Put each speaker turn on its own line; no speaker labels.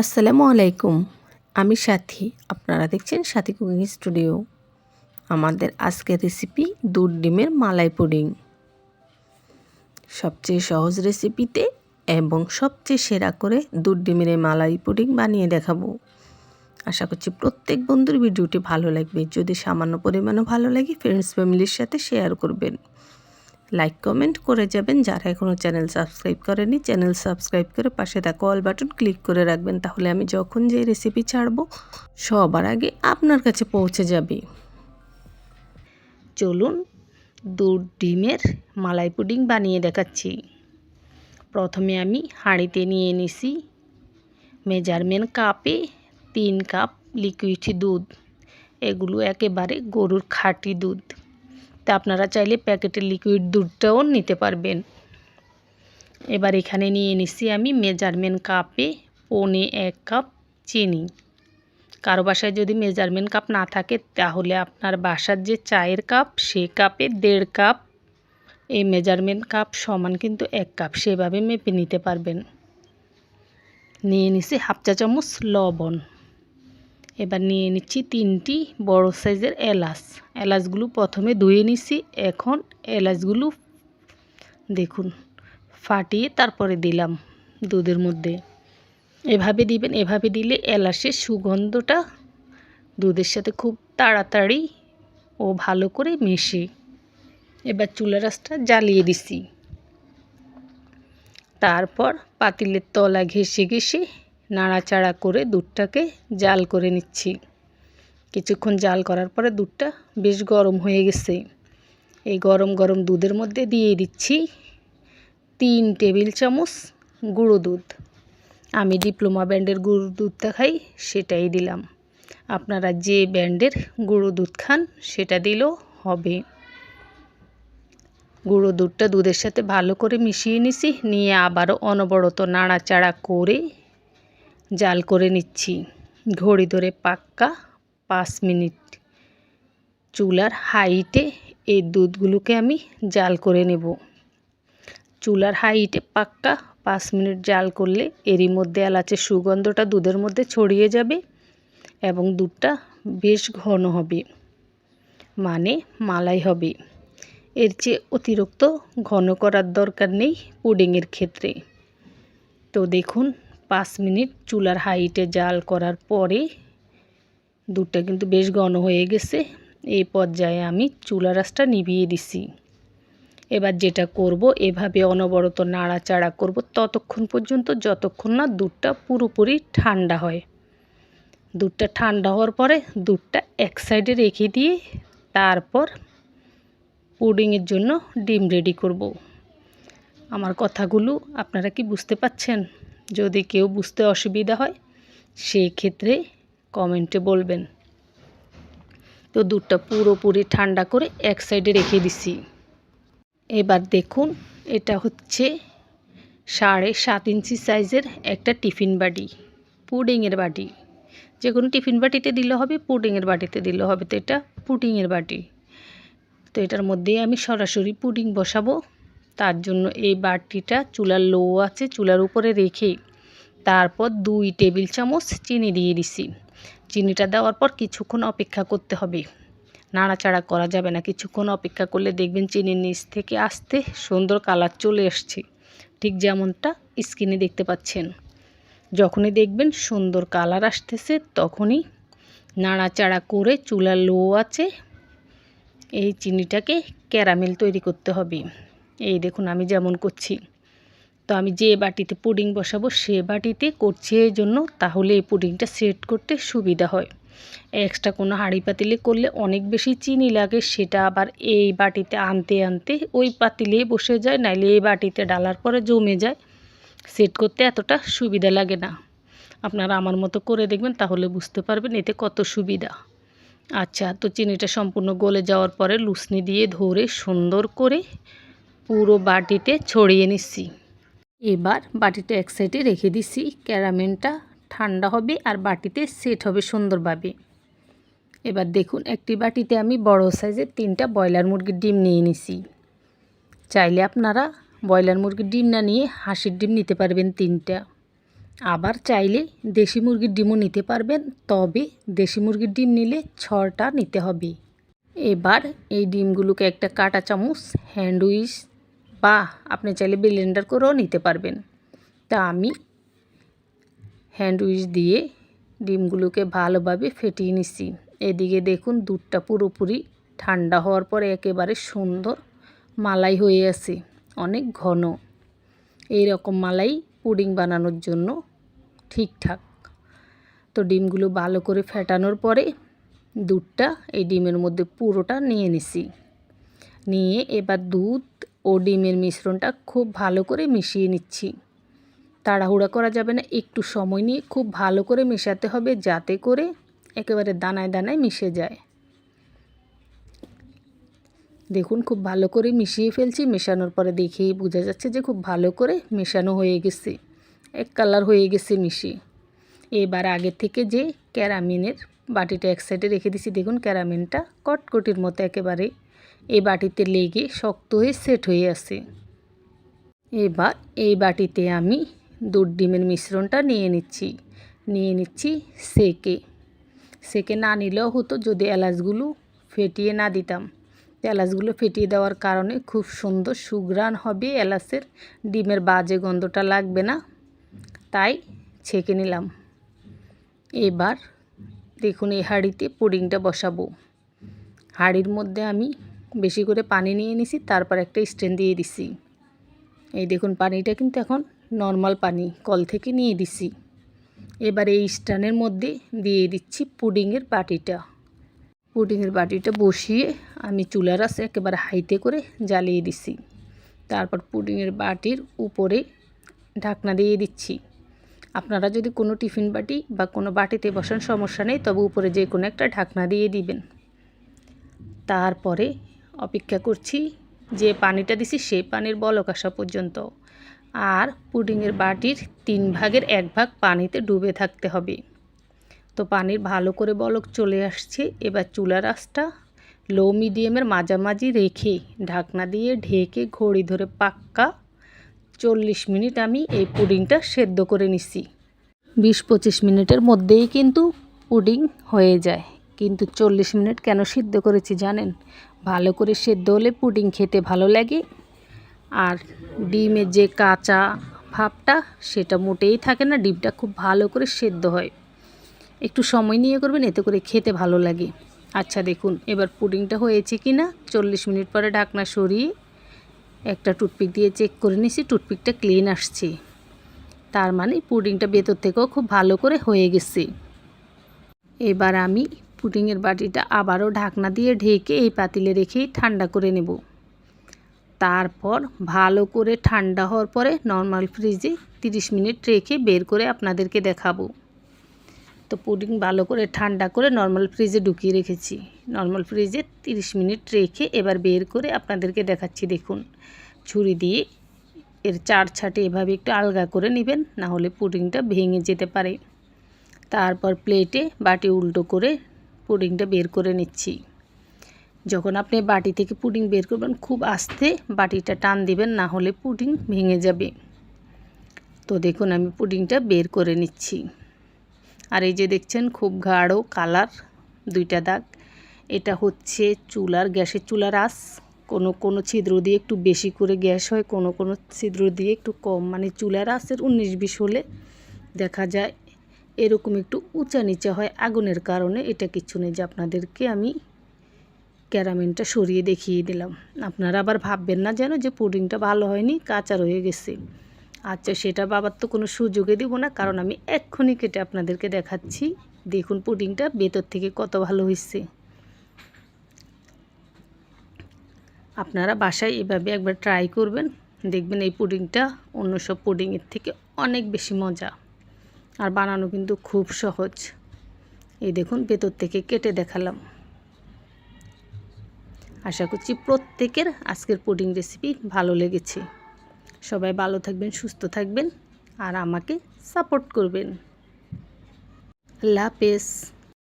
আসসালামু আলাইকুম। আমি সাথী। আপনারা দেখছেন সাথী কুকিং স্টুডিও। আমাদের আজকের রেসিপি দুধ ডিমের মালাই পুডিং। সবচেয়ে সহজ রেসিপিতে এবং সবচেয়ে সেরা করে দুধ ডিমের মালাই পুডিং বানিয়ে দেখাবো। আশা করছি প্রত্যেক বন্ধুর ভিডিওটি ভালো লাগবে। যদি সামান্য পরিমাণও ভালো লাগে ফ্রেন্ডস ফ্যামিলির সাথে শেয়ার করবেন। লাইক কমেন্ট করে যাবেন। যারা এখনও চ্যানেল সাবস্ক্রাইব করেনি চ্যানেল সাবস্ক্রাইব করে পাশে থাকা অল বাটন ক্লিক করে রাখবেন। তাহলে আমি যখন যে রেসিপি ছাড়বো, সবার আগে আপনার কাছে পৌঁছে যাবে। চলুন দুধ, ডিমের মালাই পুডিং বানিয়ে দেখাচ্ছি। প্রথমে আমি হাঁড়িতে নিয়ে নিছি মেজারমেন্ট কাপে তিন কাপ লিকুইড দুধ। এগুলো একেবারে গরুর খাঁটি দুধ। তা আপনারা চাইলে প্যাকেটের লিকুইড দুধটাও নিতে পারবেন। এবার এখানে নিয়ে নিচ্ছি আমি মেজারমেন্ট কাপে পনে এক কাপ চিনি। কারও বাসায় যদি মেজারমেন্ট কাপ না থাকে, তাহলে আপনার বাসার যে চায়ের কাপ সে কাপে দেড় কাপ এই মেজারমেন্ট কাপ সমান কিন্তু এক কাপ সেভাবে মেপে নিতে পারবেন। নিয়ে নিছি হাফ চা চামচ লবণ। এবার নিয়ে নিচ্ছি তিনটি বড় সাইজের এলাচ। এলাচগুলো প্রথমে ধুয়ে নিছি, এখন এলাচগুলো দেখুন, ফাটিয়ে তারপরে দিলাম দুধের মধ্যে। এভাবে দিবেন, এভাবে দিলে এলাচের সুগন্ধটা দুধের সাথে খুব তাড়াতাড়ি ও ভালো করে মিশে। এবার চুলা রাসটা জ্বালিয়ে দিছি। তারপর পাতিলের তলা ঘেসে ঘেসে নাড়াচাড়া করে দুধটাকে জাল করে নিচ্ছি। কিছুক্ষণ জাল করার পরে দুধটা বেশ গরম হয়ে গেছে। এই গরম গরম দুধের মধ্যে দিয়ে দিচ্ছি তিন টেবিল চামচ গুঁড়ো দুধ। আমি ডিপ্লোমা ব্যান্ডের গুঁড়ো দুধটা খাই, সেটাই দিলাম। আপনারা যে ব্র্যান্ডের গুঁড়ো দুধ খান, সেটা দিলেও হবে। গুঁড়ো দুধটা দুধের সাথে ভালো করে মিশিয়ে নিছি, নিয়ে আবারও অনবরত নাড়াচাড়া করে জাল করে নিচ্ছি। ঘড়ি ধরে পাক্কা পাঁচ মিনিট। চুলার হাইটে এই দুধগুলোকে আমি জাল করে নেব। চুলার হাইটে পাক্কা পাঁচ মিনিট জাল করলে এরই মধ্যে এলাচের সুগন্ধটা দুধের মধ্যে ছড়িয়ে যাবে এবং দুধটা বেশ ঘন হবে মানে মালাই হবে। এর চেয়ে অতিরিক্ত ঘন করার দরকার নেই পুডিংয়ের ক্ষেত্রে। তো দেখুন পাঁচ মিনিট চুলার হাইটে জাল করার পরে দুধটা কিন্তু বেশ ঘন হয়ে গেছে। এই পর্যায়ে আমি চুলা রাসটা নিভিয়ে দিছি। এবার যেটা করব, এভাবে অনবরত নাড়াচাড়া করব ততক্ষণ পর্যন্ত যতক্ষণ না দুধটা পুরোপুরি ঠান্ডা হয়। দুধটা ঠান্ডা হওয়ার পরে দুধটা এক সাইডে রেখে দিয়ে তারপর পুডিংয়ের জন্য ডিম রেডি করব। আমার কথাগুলো আপনারা কি বুঝতে পাচ্ছেন যদি কেউ বুঝতে অসুবিধা হয়, সেই ক্ষেত্রে কমেন্টে বলবেন। তো দুধটা পুরোপুরি ঠান্ডা করে এক সাইডে রেখে দিছি। এবার দেখুন, এটা হচ্ছে সাড়ে সাত ইঞ্চি সাইজের একটা টিফিন বাটি, পুডিংয়ের বাটি। যে কোনো টিফিন বাটিতে দিলে হবে, পুডিংয়ের বাটিতে দিলে হবে। তো এটা পুডিংয়ের বাটি। তো এটার মধ্যেই আমি সরাসরি পুডিং বসাবো। তার জন্য এই বাটিটা চুলার লো আছে, চুলার উপরে রেখে তারপর দুই টেবিল চামচ চিনি দিয়ে দিছি। চিনিটা দেওয়ার পর কিছুক্ষণ অপেক্ষা করতে হবে। নাড়াচাড়া করা যাবে না, কিছুক্ষণ অপেক্ষা করলে দেখবেন চিনির নিচ থেকে আসতে সুন্দর কালার চলে আসছে। ঠিক যেমনটা স্কিনে দেখতে পাচ্ছেন। যখনই দেখবেন সুন্দর কালার আসতেছে, তখনই নাড়াচাড়া করে চুলা লো আছে, এই চিনিটাকে ক্যারামেল তৈরি করতে হবে। এই দেখুন আমি যেমন করছি। তো আমি যে বাটিতে পুডিং বসাবো সে বাটিতে করছি এই জন্য তাহলে এই পুডিংটা সেট করতে সুবিধা হয়। এক্সট্রা কোনো হাঁড়ি পাতিলে করলে অনেক বেশি চিনি লাগে, সেটা আবার এই বাটিতে আনতে আনতে ওই পাতিলেই বসে যায়, নাইলে এই বাটিতে ডালার পরে জমে যায়। সেট করতে এতটা সুবিধা লাগে না। আপনারা আমার মতো করে দেখবেন তাহলে বুঝতে পারবেন এতে কত সুবিধা। আচ্ছা তো চিনিটা সম্পূর্ণ গলে যাওয়ার পরে লুসনি দিয়ে ধরে সুন্দর করে পুরো বাটিতে ছড়িয়ে নিচ্ছি। এবার বাটিটা এক সাইডে রেখে দিছি ক্যারামেলটা ঠান্ডা হবে আর বাটিতে সেট হবে সুন্দরভাবে। এবার দেখুন, একটি বাটিতে আমি বড় সাইজের তিনটা ব্রয়লার মুরগির ডিম নিয়ে নিছি চাইলে আপনারা ব্রয়লার মুরগির ডিম না নিয়ে হাঁসের ডিম নিতে পারবেন তিনটা। আবার চাইলে দেশি মুরগির ডিমও নিতে পারবেন, তবে দেশি মুরগির ডিম নিলে ছটা নিতে হবে। এবার এই ডিমগুলোকে একটা কাটা চামচ হ্যান্ডউইচ বা আপনি চাইলে ব্লেন্ডার করেও নিতে পারবেন। তা আমি হ্যান্ডউইচ দিয়ে ডিমগুলোকে ভালোভাবে ফেটিয়ে নিচ্ছি এদিকে দেখুন, দুধটা পুরোপুরি ঠান্ডা হওয়ার পরে একেবারে সুন্দর মালাই হয়ে আছে, অনেক ঘন। এই রকম মালাই পুডিং বানানোর জন্য ঠিকঠাক। তো ডিমগুলো ভালো করে ফেটানোর পরে দুধটা এই ডিমের মধ্যে পুরোটা নিয়ে নিছি। নিয়ে এবার দুধ ও ডিমের মিশ্রণটা খুব ভালো করে মিশিয়ে নিচ্ছি। তাড়াহুড়া করা যাবে না, একটু সময় নিয়ে খুব ভালো করে মেশাতে হবে যাতে করে একেবারে দানায় দানায় মিশে যায়। দেখুন, খুব ভালো করে মিশিয়ে ফেলছি, মেশানোর পরে দেখেই বোঝা যাচ্ছে যে খুব ভালো করে মেশানো হয়ে গেছে, এক কালার হয়ে গেছে মিশিয়ে। এবার আগে থেকে যে ক্যারামিনের বাটিটা এক সাইডে রেখে দিছি, দেখুন ক্যারামিনটা কটকটির মতো একেবারে এই বাটিতে লেগে শক্ত হয়ে সেট হয়ে আছে। এবার এই বাটিতে আমি দুধ ডিমের মিশ্রণটা নিয়ে নিচ্ছি। নিয়ে নিচ্ছি সেকে। সেকে না নিলেও হতো যদি এলাচগুলো ফেটিয়ে না দিতাম। এলাচগুলো ফেটিয়ে দেওয়ার কারণে খুব সুন্দর সুগ্রাণ হবে এলাচের। ডিমের বাজে গন্ধটা লাগবে না। তাই ছেঁকে নিলাম। এবার দেখুন এই হাঁড়িতে পুডিংটা বসাবো। হাঁড়ির মধ্যে আমি বেশি করে পানি নিয়ে নিছি, তারপর একটা স্ট্যান্ড দিয়ে দিছি। এই দেখুন, পানিটা কিন্তু এখন নর্মাল পানি, কল থেকে নিয়ে দিছি। এবার এই স্ট্যান্ডের মধ্যে দিয়ে দিচ্ছি পুডিংয়ের বাটিটা। পুডিংয়ের বাটিটা বসিয়ে আমি চুলার আছে একেবারে হাইতে করে জ্বালিয়ে দিছি। তারপর পুডিংয়ের বাটির উপরে ঢাকনা দিয়ে দিচ্ছি। আপনারা যদি কোনো টিফিন বাটি বা কোনো বাটিতে বসান সমস্যা নেই, তবে উপরে যে কোনো একটা ঢাকনা দিয়ে দিবেন। তারপরে অপেক্ষা করছি যে পানিটা দিছি সেই পানির বলক আসা পর্যন্ত। আর পুডিংয়ের বাটির তিন ভাগের এক ভাগ পানিতে ডুবে থাকতে হবে। তো পানির ভালো করে বলক চলে আসছে। এবার চুলার আঁচটা লো মিডিয়ামের মাঝামাঝি রেখে ঢাকনা দিয়ে ঢেকে ঘড়ি ধরে পাক্কা চল্লিশ মিনিট আমি এই পুডিংটা সেদ্ধ করে নিছি। বিশ পঁচিশ মিনিটের মধ্যেই কিন্তু পুডিং হয়ে যায়। কিন্তু চল্লিশ মিনিট কেন সিদ্ধ করেছি জানেন? ভালো করে সেদ্ধ হলে পুডিং খেতে ভালো লাগে। আর ডিমের যে কাঁচা ভাবটা, সেটা মোটেই থাকে না। ডিমটা খুব ভালো করে সেদ্ধ হয়। একটু সময় নিয়ে করবেন, এতে করে খেতে ভালো লাগে। আচ্ছা দেখুন, এবার পুডিংটা হয়েছে কি না চল্লিশ মিনিট পরে ঢাকনা সরিয়ে একটা টুথপিক দিয়ে চেক করে নিছি, টুথপিকটা ক্লিন আসছে। তার মানে পুডিংটা ভেতর থেকেও খুব ভালো করে হয়ে গেছে। এবার আমি পুডিংয়ের বাটিটা আবারও ঢাকনা দিয়ে ঢেকে এই পাতিলে রেখেই ঠান্ডা করে নেব। তারপর ভালো করে ঠান্ডা হওয়ার পরে নর্মাল ফ্রিজে 30 মিনিট রেখে বের করে আপনাদেরকে দেখাবো। তো পুডিং ভালো করে ঠান্ডা করে নর্মাল ফ্রিজে ঢুকিয়ে রেখেছি। নর্মাল ফ্রিজে 30 মিনিট রেখে এবার বের করে আপনাদেরকে দেখাচ্ছি, দেখুন। ছুরি দিয়ে এর চার ছাটে এভাবে একটু আলগা করে নেবেন, না হলে পুডিংটা ভেঙে যেতে পারে। তারপর প্লেটে বাটি উল্টো করে পুডিংটা বের করে নিচ্ছি। যখন আপনি বাটি থেকে পুডিং বের করবেন, খুব আস্তে বাটিটা টান দিবেন, না হলে পুডিং ভেঙে যাবে। তো দেখুন, আমি পুডিংটা বের করে নিচ্ছি। আর এই যে দেখছেন, খুব গাঢ় কালার, দুইটা দাগ। এটা হচ্ছে চুলার গ্যাসের চুলার আস কোনো কোনো ছিদ্র দিয়ে একটু বেশি করে গ্যাস হয়, কোনো কোনো ছিদ্র দিয়ে একটু কম। মানে চুলার আসের উনিশ বিশ হলে দেখা যায় এরকম একটু উঁচা নিচা হয় আগুনের কারণে, এটা কিছু নেই যে আপনাদেরকে আমি ক্যারামেনটা সরিয়ে দেখিয়ে দিলাম। আপনারা আবার ভাববেন না যেন যে পুডিংটা ভালো হয়নি, কাঁচা রয়ে গেছে। আচ্ছা সেটা বাবার তো কোনো সুযোগে দিব না, কারণ আমি এক্ষুনি কেটে আপনাদেরকে দেখাচ্ছি। দেখুন পুডিংটা ভেতর থেকে কত ভালো হয়েছে আপনারা বাসায় এভাবে একবার ট্রাই করবেন। দেখবেন এই পুডিংটা অন্য সব পুডিংয়ের থেকে অনেক বেশি মজা। আর বানানো কিন্তু খুব সহজ। এই দেখুন, ভেতর থেকে কেটে দেখালাম। আশা করছি প্রত্যেকের আজকের পুডিং রেসিপি ভালো লেগেছে। সবাই ভালো থাকবেন, সুস্থ থাকবেন আর আমাকে সাপোর্ট করবেন। আল্লাহ হাফেজ।